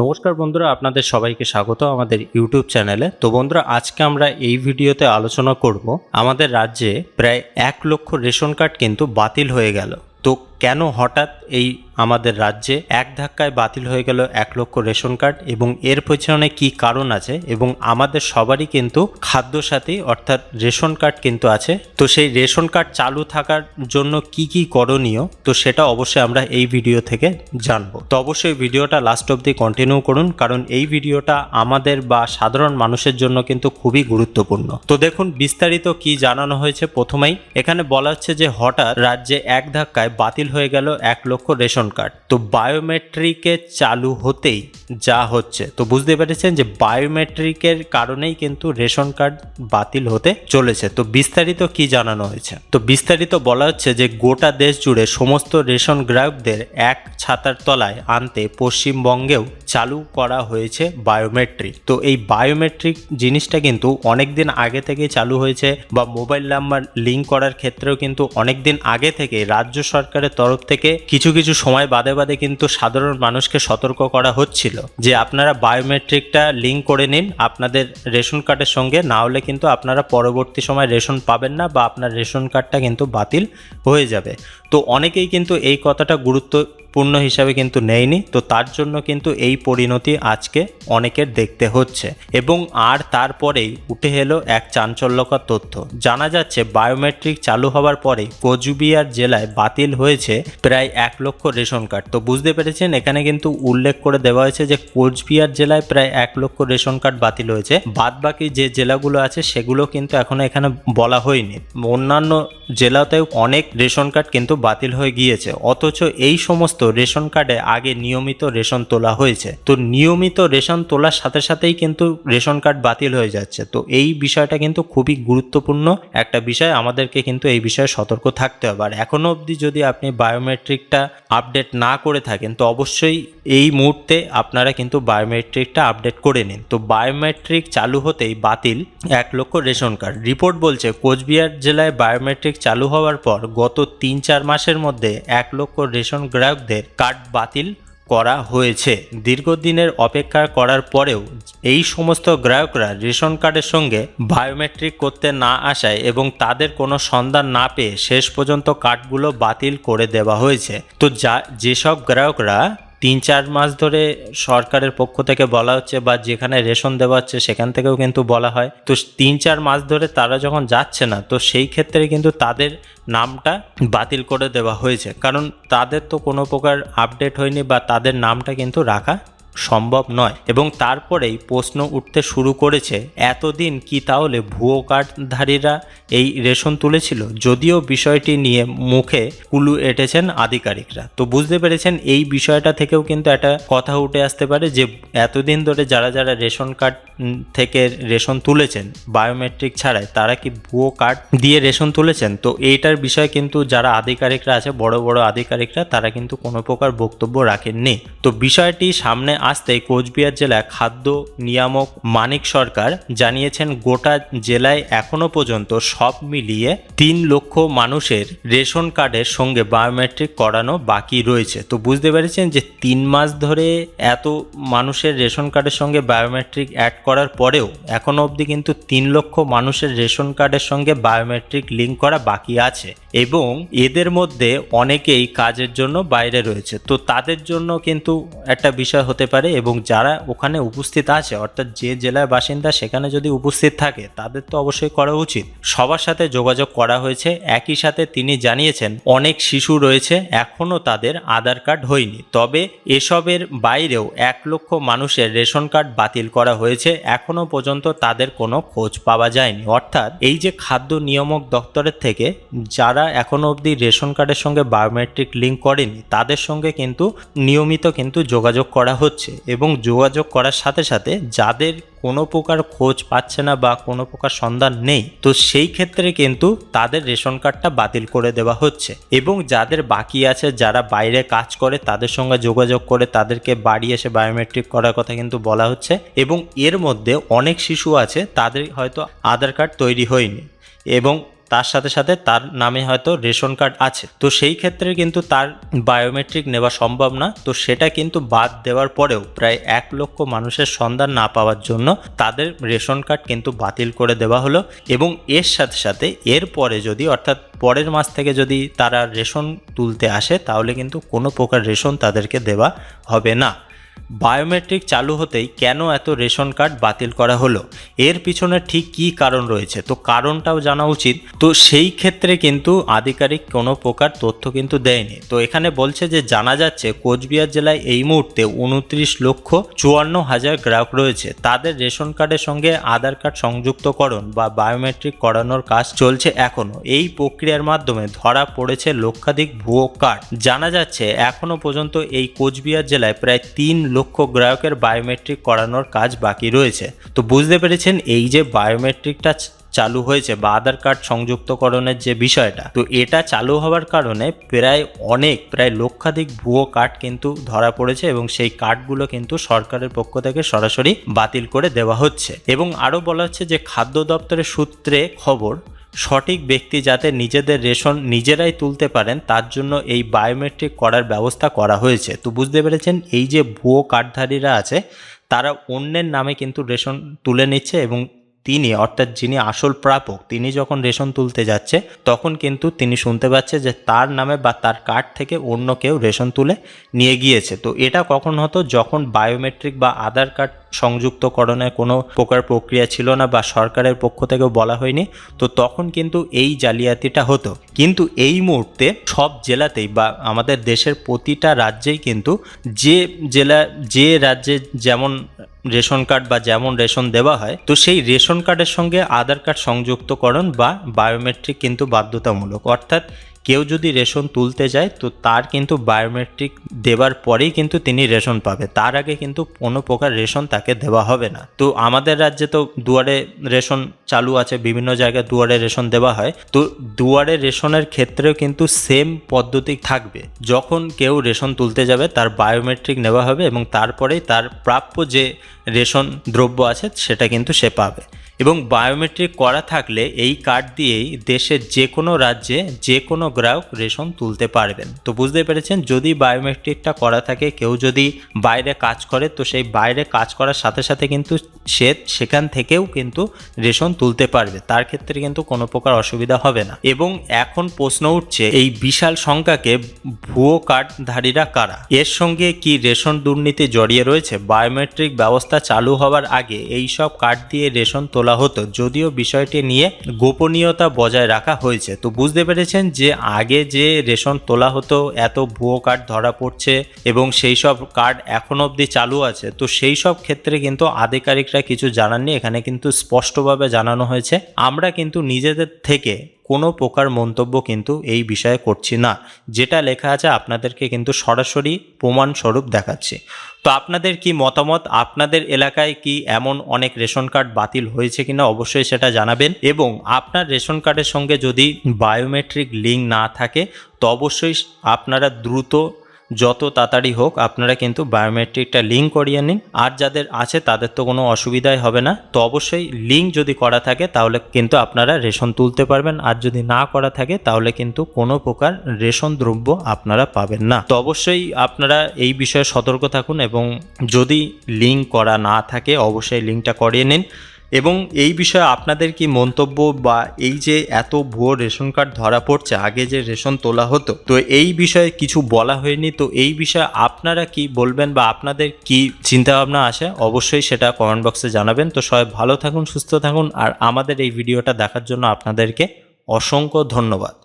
নমস্কার বন্ধুরা, আপনাদের সবাইকে স্বাগত আমাদের ইউটিউব চ্যানেলে। তো বন্ধুরা, আজকে আমরা এই ভিডিওতে আলোচনা করব আমাদের রাজ্যে প্রায় এক লক্ষ রেশন কার্ড কিন্তু বাতিল হয়ে গেল। তো কেন হঠাৎ এই আমাদের রাজ্যে এক ধাক্কায় বাতিল হয়ে গেল এক লক্ষ রেশন কার্ড এবং এর পেছনে কি কারণ আছে এবং আমাদের সবারই কিন্তু খাদ্য সাথী অর্থাৎ রেশন কার্ড কিন্তু আছে। তো সেই রেশন কার্ড চালু থাকার জন্য কি কি করণীয়? তো সেটা অবশ্যই আমরা এই ভিডিও থেকে জানব। তো অবশ্যই ভিডিওটা লাস্ট অবধি কন্টিনিউ করুন কারণ এই ভিডিওটা আমাদের বা সাধারণ মানুষের জন্য কিন্তু খুবই গুরুত্বপূর্ণ। তো দেখুন, বিস্তারিত কি জানানো হয়েছে প্রথমেই। এখানে বলা হচ্ছে যে হঠাৎ রাজ্যে এক ধাক্কায় বাতিল হয়ে গেল এক লক্ষ রেশন কার্ড। তো বায়োমেট্রিকে চালু হতেই যা হচ্ছে, তো বুঝতে পেরেছেন যে বায়োমেট্রিকের কারণেই কিন্তু রেশন কার্ড বাতিল হতে চলেছে। তো বিস্তারিত কি জানানো হয়েছে? তো বিস্তারিত বলা হচ্ছে যে গোটা দেশ জুড়ে সমস্ত রেশন গ্রাহকদের এক ছাতার তলায় আনতে পশ্চিমবঙ্গেও চালু করা হয়েছে বায়োমেট্রিক। তো এই বায়োমেট্রিক জিনিসটা কিন্তু অনেক দিন আগে থেকেই চালু হয়েছে বা মোবাইল নাম্বার লিঙ্ক করার ক্ষেত্রেও কিন্তু অনেক দিন আগে থেকে রাজ্য সরকারের তরফ থেকে কিছু কিছু সময় বাদে বাদে কিন্তু সাধারণ মানুষকে সতর্ক করা হচ্ছিল যে আপনারা বায়োমেট্রিকটা লিঙ্ক করে নিন আপনাদের রেশন কার্ডের সঙ্গে, না হলে কিন্তু আপনারা পরবর্তী সময় রেশন পাবেন না বা আপনার রেশন কার্ডটা কিন্তু বাতিল হয়ে যাবে। তো অনেকেই কিন্তু এই কথাটা গুরুত্বপূর্ণ হিসাবে কিন্তু নেয়নি, তো তার জন্য কিন্তু এই পরিণতি আজকে অনেকের দেখতে হচ্ছে। এবং আর তারপরেই উঠে এলো এক চাঞ্চল্যকর তথ্য। জানা যাচ্ছে, বায়োমেট্রিক চালু হওয়ার পরেই কোচবিহার জেলায় বাতিল হয়েছে প্রায় এক লক্ষ রেশন কার্ড। তো বুঝতে পেরেছেন, এখানে কিন্তু উল্লেখ করে দেওয়া হয়েছে যে, কোচবিহার জেলায় প্রায় এক লক্ষ রেশন কার্ড বাতিল হয়েছে। বাদ বাকি যে জেলাগুলো আছে, সেগুলো কিন্তু এখনও এখানে বলা হয়নি। অন্যান্য জেলাতেও অনেক রেশন কার্ড কিন্তু বাতিল হয়ে গিয়েছে। অথচ এই সমস্ত রেশন কার্ডে আগে নিয়মিত রেশন তোলা হয়েছে। তো নিয়মিত রেশন তোলার সাথে সাথেই কিন্তু রেশন কার্ড বাতিল হয়ে যাচ্ছে। তো এই বিষয়টা কিন্তু খুবই গুরুত্বপূর্ণ একটা বিষয়। আমাদেরকে কিন্তু এই বিষয়ে সতর্ক থাকতে হবে। আর এখনও অবধি যদি আপনি বায়োমেট্রিকটা আপডেট না করে থাকেন, তো অবশ্যই এই মুহূর্তে আপনারা কিন্তু বায়োমেট্রিকটা আপডেট করে নিন। তো বায়োমেট্রিক চালু হতেই বাতিল এক লক্ষ রেশন কার্ড। রিপোর্ট বলছে, কোচবিহার জেলায় বায়োমেট্রিক চালু হওয়ার পর গত তিন চার মাসের মধ্যে এক লক্ষ রেশন গ্রাহকদের কার্ড বাতিল করা হয়েছে। দীর্ঘদিনের অপেক্ষা করার পরেও এই সমস্ত গ্রাহকরা রেশন কার্ডের সঙ্গে বায়োমেট্রিক করতে না আসায় এবং তাদের কোনো সন্ধান না পেয়ে শেষ পর্যন্ত কার্ডগুলো বাতিল করে দেওয়া হয়েছে। তো যা, যেসব গ্রাহকরা তিন চার মাস ধরে সরকারের পক্ষ থেকে বলা হচ্ছে বা যেখানে রেশন দেওয়া হচ্ছে সেখান থেকেও কিন্তু বলা হয়। তো তিন চার মাস ধরে তারা যখন যাচ্ছে না, তো সেই ক্ষেত্রে কিন্তু তাদের নামটা বাতিল করে দেওয়া হয়েছে। কারণ তাদের তো কোনো প্রকার আপডেট হয়নি বা তাদের নামটা কিন্তু রাখা সম্ভব নয় এবং তারপরেই প্রশ্ন উঠতে শুরু করেছে, এতদিন কি তাহলে ভুয়ো কার্ডধারীরা এই রেশন তুলেছিল? যদিও বিষয়টি নিয়ে মুখে কুলু এঁটেছেন আধিকারিকরা। তো বুঝতে পেরেছেন, এই বিষয়টা থেকেও কিন্তু একটা কথা উঠে আসতে পারে যে, এতদিন ধরে যারা যারা রেশন কার্ড থেকে রেশন তুলেছেন, বায়োমেট্রিক ছাড়াই তারা কি ভুয়ো কার্ড দিয়ে রেশন তুলেছেন? তো এইটার বিষয়ে কিন্তু যারা আধিকারিকরা আছে, বড় বড় আধিকারিকরা, তারা কিন্তু কোনো প্রকার বক্তব্য রাখেননি। তো বিষয়টি সামনে আসতেই কোচবিহার জেলায় খাদ্য, নিয়ামক, মানিক সরকার জানিয়েছেন গোটা জেলায় এখনও পর্যন্ত সব মিলিয়ে তিন লক্ষ মানুষের রেশন কার্ডের সঙ্গে বায়োমেট্রিক করানো বাকি রয়েছে। তো বুঝতে পেরেছেন যে তিন মাস ধরে এত মানুষের রেশন কার্ডের সঙ্গে বায়োমেট্রিক অ্যাড করার পরেও এখনও অবধি কিন্তু তিন লক্ষ মানুষের রেশন কার্ডের সঙ্গে বায়োমেট্রিক লিঙ্ক করা বাকি আছে এবং এদের মধ্যে অনেকেই কাজের জন্য বাইরে রয়েছে। তো তাদের জন্য কিন্তু একটা বিষয় হতে পারে এবং যারা ওখানে উপস্থিত আছে, অর্থাৎ যে জেলার বাসিন্দা সেখানে যদি উপস্থিত থাকে, তাদের তো অবশ্যই করা উচিত। সবার সাথে যোগাযোগ করা হয়েছে। একই সাথে তিনি জানিয়েছেন, অনেক শিশু রয়েছে এখনও তাদের আধার কার্ড হয়নি। তবে এসবের বাইরেও এক লক্ষ মানুষের রেশন কার্ড বাতিল করা হয়েছে। এখনও পর্যন্ত তাদের কোনো খোঁজ পাওয়া যায়নি। অর্থাৎ এই যে খাদ্য নিয়ামক দপ্তরের থেকে যারা এখনও অবধি রেশন কার্ডের সঙ্গে বায়োমেট্রিক লিঙ্ক করেনি, তাদের সঙ্গে কিন্তু নিয়মিত কিন্তু যোগাযোগ করা হচ্ছে। এবং যোগাযোগ করার সাথে সাথে যাদের কোনো প্রকার খোঁজ পাচ্ছে না বা কোনো প্রকার সন্ধান নেই, তো সেই ক্ষেত্রে কিন্তু তাদের রেশন কার্ডটা বাতিল করে দেওয়া হচ্ছে। এবং যাদের বাকি আছে, যারা বাইরে কাজ করে, তাদের সঙ্গে যোগাযোগ করে তাদেরকে বাড়ি এসে বায়োমেট্রিক করার কথা কিন্তু বলা হচ্ছে। এবং এর মধ্যে অনেক শিশু আছে, তাদের হয়তো আধার কার্ড তৈরি হয়নি। এবং তার সাথে সাথে তার নামে হয়তো রেশন কার্ড আছে। তো সেই ক্ষেত্রে কিন্তু তার বায়োমেট্রিক নেওয়া সম্ভব না। তো সেটা কিন্তু বাদ দেওয়ার পরেও প্রায় এক লক্ষ মানুষের সন্ধান না পাওয়ার জন্য তাদের রেশন কার্ড কিন্তু বাতিল করে দেওয়া হলো এবং এর সাথে সাথে এর পরে যদি অর্থাৎ পরের মাস থেকে যদি তারা রেশন তুলতে আসে, তাহলে কিন্তু কোনো প্রকার রেশন তাদেরকে দেওয়া হবে না। বায়োমেট্রিক চালু হতেই কেন এত রেশন কার্ড বাতিল করা হলো? এর পিছনে ঠিক কী কারণ রয়েছে? তো কারণটাও জানা উচিত। তো সেই ক্ষেত্রে কিন্তু আধিকারিক কোনো প্রকার তথ্য কিন্তু দেয়নি। তো এখানে বলছে যে, জানা যাচ্ছে কোচবিহার জেলায় এই মুহূর্তে উনত্রিশ লক্ষ চুয়ান্ন হাজার গ্রাহক রয়েছে। তাদের রেশন কার্ডের সঙ্গে আধার কার্ড সংযুক্তকরণ বা বায়োমেট্রিক করানোর কাজ চলছে এখনও এই প্রক্রিয়ার মাধ্যমে ধরা পড়েছে লক্ষাধিক ভুয়ো কার্ড। জানা যাচ্ছে এখনও পর্যন্ত এই কোচবিহার জেলায় প্রায় তিন লক্ষ গ্রাহকের বায়োমেট্রিক করানোর কাজ বাকি রয়েছে। তো বুঝতে পেরেছেন এই যে বায়োমেট্রিকটা চালু হয়েছে বা আধার কার্ড সংযুক্তকরণের যে বিষয়টা, তো এটা চালু হওয়ার কারণে প্রায় অনেক, প্রায় লক্ষাধিক ভুয়ো কার্ড কিন্তু ধরা পড়েছে এবং সেই কার্ডগুলো কিন্তু সরকারের পক্ষ থেকে সরাসরি বাতিল করে দেওয়া হচ্ছে। এবং আরও বলা হচ্ছে যে খাদ্য দপ্তরের সূত্রে খবর সঠিক ব্যক্তি যাতে নিজেদের রেশন নিজেরাই তুলতে পারেন, তার জন্য এই বায়োমেট্রিক করার ব্যবস্থা করা হয়েছে। তো বুঝতে পেরেছেন, এই যে ভুয়ো কার্ডধারীরা আছে, তারা অন্যের নামে কিন্তু রেশন তুলে নিচ্ছে এবং তিনি, অর্থাৎ যিনি আসল প্রাপক, তিনি যখন রেশন তুলতে যাচ্ছে, তখন কিন্তু তিনি শুনতে পাচ্ছে যে তার নামে বা তার কার্ড থেকে অন্য কেউ রেশন তুলে নিয়ে গিয়েছে। তো এটা কখন হতো? যখন বায়োমেট্রিক বা আধার কার্ড সংযুক্তকরণের কোনো প্রকার প্রক্রিয়া ছিল না বা সরকারের পক্ষ থেকেও বলা হয়নি, তো তখন কিন্তু এই জালিয়াতিটা হতো। কিন্তু এই মুহূর্তে সব জেলাতেই বা আমাদের দেশের প্রতিটা রাজ্যেই কিন্তু যে জেলা, যে রাজ্যে যেমন রেশন কার্ড বা যেমন রেশন দেওয়া হয়, তো সেই রেশন কার্ডের সঙ্গে আধার কার্ড সংযুক্তকরণ বা বায়োমেট্রিক কিন্তু বাধ্যতামূলক। অর্থাৎ কেউ যদি রেশন তুলতে যায়, তো তার কিন্তু বায়োমেট্রিক দেওয়ার পরেই কিন্তু তিনি রেশন পাবে। তার আগে কিন্তু কোনো প্রকার রেশন তাকে দেওয়া হবে না। তো আমাদের রাজ্যে তো দুয়ারে রেশন চালু আছে, বিভিন্ন জায়গায় দুয়ারে রেশন দেওয়া হয়। তো দুয়ারে রেশনের ক্ষেত্রেও কিন্তু সেম পদ্ধতি থাকবে। যখন কেউ রেশন তুলতে যাবে, তার বায়োমেট্রিক নেওয়া হবে এবং তারপরেই তার প্রাপ্য যে রেশন দ্রব্য আছে, সেটা কিন্তু সে পাবে। এবং বায়োমেট্রিক করা থাকলে এই কার্ড দিয়েই দেশের যে কোনো রাজ্যে যে কোনো গ্রাহক রেশন তুলতে পারবেন। তো বুঝতে পেরেছেন? যদি বায়োমেট্রিকটা করা থাকে, কেউ যদি বাইরে কাজ করে, তো সেই বাইরে কাজ করার সাথে সাথে কিন্তু সে সেখান থেকেও কিন্তু রেশন তুলতে পারবে। তার ক্ষেত্রে কিন্তু কোনো প্রকার অসুবিধা হবে না। এবং এখন প্রশ্ন উঠছে, এই বিশাল সংখ্যাকে ভুয়ো কার্ডধারীরা কারা? এর সঙ্গে কি রেশন দুর্নীতি জড়িয়ে রয়েছে? বায়োমেট্রিক ব্যবস্থা চালু হওয়ার আগে এই সব কার্ড দিয়ে রেশন তোলা হতো। যদিও বিষয়টি নিয়ে গোপনীয়তা বজায় রাখা হয়েছে, তো বুঝতে পেরেছেন যে আগে যে রেশন তোলা হতো, এত ভুয়ো কার্ড ধরা পড়ছে এবং সেই সব কার্ড এখন অবধি চালু আছে, তো সেই সব ক্ষেত্রে কিন্তু আধিকারিকরা কিছু জানাননি। এখানে কিন্তু স্পষ্টভাবে জানানো হয়েছে। আমরা কিন্তু নিজেদের থেকে কোনো প্রকার মন্তব্য কিন্তু এই বিষয়ে করছি না। যেটা লেখা আছে আপনাদেরকে কিন্তু সরাসরি প্রমাণস্বরূপ দেখাচ্ছি। তো আপনাদের কি মতামত? আপনাদের এলাকায় কি এমন অনেক রেশন কার্ড বাতিল হয়েছে কিনা অবশ্যই সেটা জানাবেন। এবং আপনার রেশন কার্ডের সঙ্গে যদি বায়োমেট্রিক লিঙ্ক না থাকে, তো অবশ্যই আপনারা দ্রুত যত তাড়াতাড়ি হোক আপনারা কিন্তু বায়োমেট্রিকটা লিঙ্ক করিয়ে নিন। আর যাদের আছে, তাদের তো কোনো অসুবিধাই হবে না। তো অবশ্যই লিঙ্ক যদি করা থাকে, তাহলে কিন্তু আপনারা রেশন তুলতে পারবেন। আর যদি না করা থাকে, তাহলে কিন্তু কোনো প্রকার রেশন দ্রব্য আপনারা পাবেন না। তো অবশ্যই আপনারা এই বিষয়ে সতর্ক থাকুন এবং যদি লিঙ্ক করা না থাকে, অবশ্যই লিঙ্কটা করিয়ে নিন। এবং এই বিষয়ে আপনাদের কি মন্তব্য বা এই যে এত ভুয়ো রেশন কার্ড ধরা পড়ছে, আগে যে রেশন তোলা হতো, তো এই বিষয়ে কিছু বলা হয়নি, তো এই বিষয়ে আপনারা কি বলবেন বা আপনাদের কি চিন্তাভাবনা আসে অবশ্যই সেটা কমেন্ট বক্সে জানাবেন। তো সবাই ভালো থাকুন, সুস্থ থাকুন, আর আমাদের এই ভিডিওটা দেখার জন্য আপনাদেরকে অসংখ্য ধন্যবাদ।